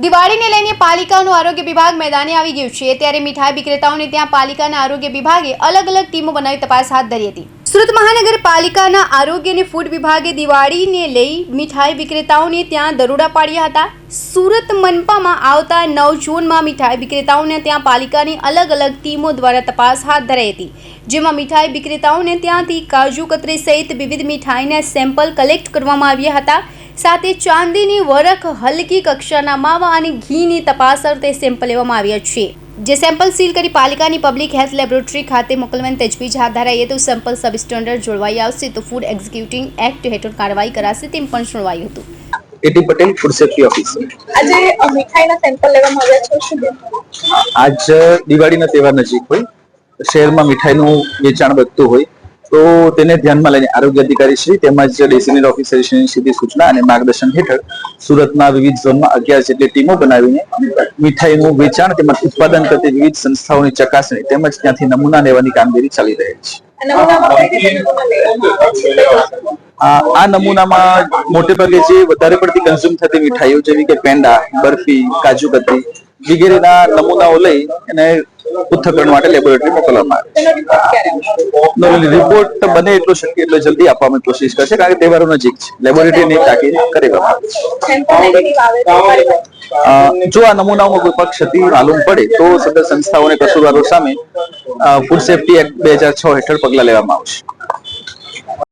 દિવાળીને લઈને પાલિકાનું આરોગ્ય વિભાગ મેદાને આવી ગયું છે. ત્યારે મીઠાઈ વિક્રેતાઓને ત્યાં પાલિકાના આરોગ્ય વિભાગે અલગ અલગ ટીમો બનાવી તપાસ હાથ ધરી હતી. સુરત મહાનગરપાલિકાના આરોગ્ય અને ફૂડ વિભાગે દિવાળીને લઈ મીઠાઈ વિક્રેતાઓને ત્યાં દરોડા પાડ્યા હતા. સુરત મનપામાં આવતા નવ જૂનમાં મીઠાઈ વિક્રેતાઓને ત્યાં પાલિકાની અલગ અલગ ટીમો દ્વારા તપાસ હાથ ધરાઈ હતી. જેમાં મીઠાઈ વિક્રેતાઓને ત્યાંથી કાજુ કતરી સહિત વિવિધ મીઠાઈના સેમ્પલ કલેક્ટ કરવામાં આવ્યા હતા. સાથે ચાંદીની વરખ હલકી કક્ષાના માવા અને ઘીની તપાસ અર્થે સેમ્પલ લેવામાં આવ્યા છે. જે સેમ્પલ સીલ કરી પાલિકાની પબ્લિક હેલ્થ લેબોરેટરી ખાતે મોકલવાની તજવીજ હાથ ધરાઈએ તો સેમ્પલ સબ સ્ટાન્ડર્ડ જોડવાઈ આવશે તો ફૂડ એક્ઝિક્યુટિંગ એક્ટ હેઠળ કાર્યવાહી કરાશે તેમ પણ જણાવાયું હતું. A T Patel food safety office આજે મીઠાઈના સેમ્પલ લેવામાં આવ્યા છે આજ દિવાળીના તહેવાર નજીક હોય શહેરમાં મીઠાઈનું વેચાણ વધતું હોય તો તેને ધ્યાનમાં લઈને આરોગ્ય અધિકારી શ્રી તેમજ ડેસિનલ ઓફિસર શ્રીની સૂચના અને માર્ગદર્શન હેઠળ સુરતના વિવિધ ઝોનમાં અગિયાર જેટલી ટીમો બનાવીને મીઠાઈનું વેચાણ તેમજ ઉત્પાદન કરતી વિવિધ સંસ્થાઓની ચકાસણી તેમજ ત્યાંથી નમૂના લેવાની કામગીરી ચાલી રહી છે. આ નમૂનામાં મોટે ભાગે જે વધારે પડતી કન્ઝ્યુમ થતી મીઠાઈઓ જેવી કે પેંડા બરફી કાજુ કતરી વગેરેના નમૂનાઓ લઈ અને પૃથ્થકરણ માટે લેબોરેટરી મોકલવામાં આવે તેનો રિપોર્ટ બને એટલો શક્ય એટલો જલ્દી આપવાની કોશિશ કરશે કારણ કે તહેવારો નજીક છે. લેબોરેટરીની તાકીદ કરવામાં જો આ નમૂનાઓમાં કોઈ પક્ષ હતી, માલુમ પડે, તો સદર સંસ્થાઓને કસૂરવારો સામે ફૂડ સેફ્ટી એક્ટ બે હજાર છ હેઠળ પગલાં લેવામાં આવશે.